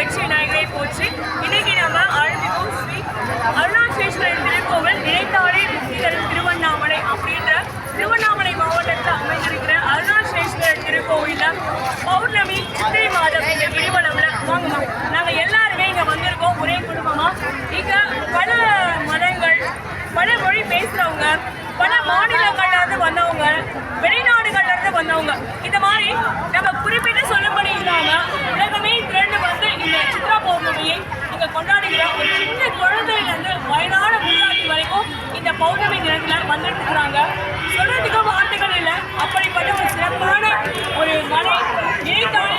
வெற்றி விநாயகரை போச்சு இன்னைக்கு நம்ம அருள்மிகு ஸ்ரீ அருணாச்சலேஸ்வரர் திருக்கோவில் நினைத்தாலே முக்தி தரும் திருவண்ணாமலை அப்படின்ற திருவண்ணாமலை மாவட்டத்தில் அமைந்திருக்கிற அருணாச்சலேஸ்வரர் திருக்கோவிலில் பௌர்ணமி சித்திரை மாதம் இந்த கிரிவலம்ல வாங்கணும் நாங்கள் எல்லாருமே இங்கே வந்திருக்கோம் ஒரே குடும்பமாக இங்கே பல மதங்கள் பல மொழி பேசுகிறவங்க பல மாநிலங்கள்ல வந்தவங்க வெளிநாடுகள்லேருந்து வந்தவங்க. இந்த மாதிரி நம்ம குறிப்பிட்டு சொல்லும்படி இல்லாமல் உலகமே பௌர்ணமி தினத்துல வந்துட்டு இருக்கிறாங்க சொல்றதுக்கு வார்த்தைகள் இல்லை. அப்படிப்பட்ட ஒரு சிறப்பான ஒரு மலை நினைத்தாலே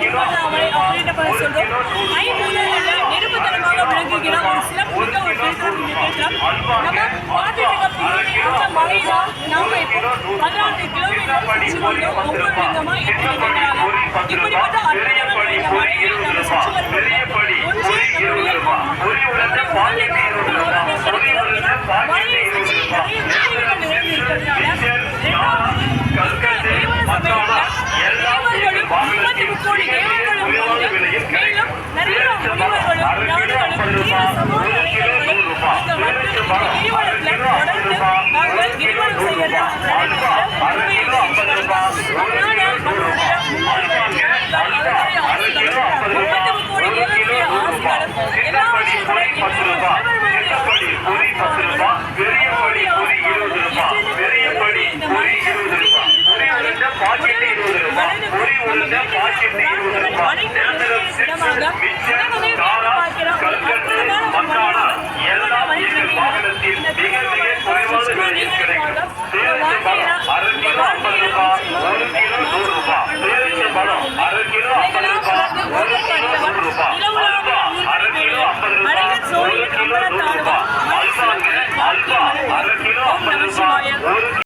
திருவண்ணாமலை அப்படின்ற சொல்றோம். ஐம்பூதங்கள்ல நெருப்புத்தனமாக விளங்குகிற. ஒரு சிறப்புமிக்க ஒரு திருத்தலம் இந்த திருத்தலம் நம்ம பார்த்துட்டு இருக்க இருக்க மலைதான் நாம இப்போ பதினாறு கிலோமீட்டர் ஒவ்வொரு எட்டு நிற்கிறாங்க இப்படிப்பட்ட அற்புதமான மலையை நம்ம சுற்றி வரும்போது ஒன்றே நம்முடைய பத்து ரூபாய் சின்னப்படி பொறி பத்து ரூபாய் பெரியபடி பொறி இருபது ரூபாய் பெரியபடி பொறி இருபது ரூபாய் பொறி உளுந்த பாக்கெட் இருபது ரூபாய் பொறி உளுந்த பாக்கெட் இருபது ரூபாய் நேந்திரம் சிப்ஸ் மிச்சம் காரா கல்கண்டு மக்கானா எல்லாம் இந்த மாவட்டத்தில் மிக மிக குறைவான விலையில் கிடைக்கும். அரை ஐம்பது ரூபாய்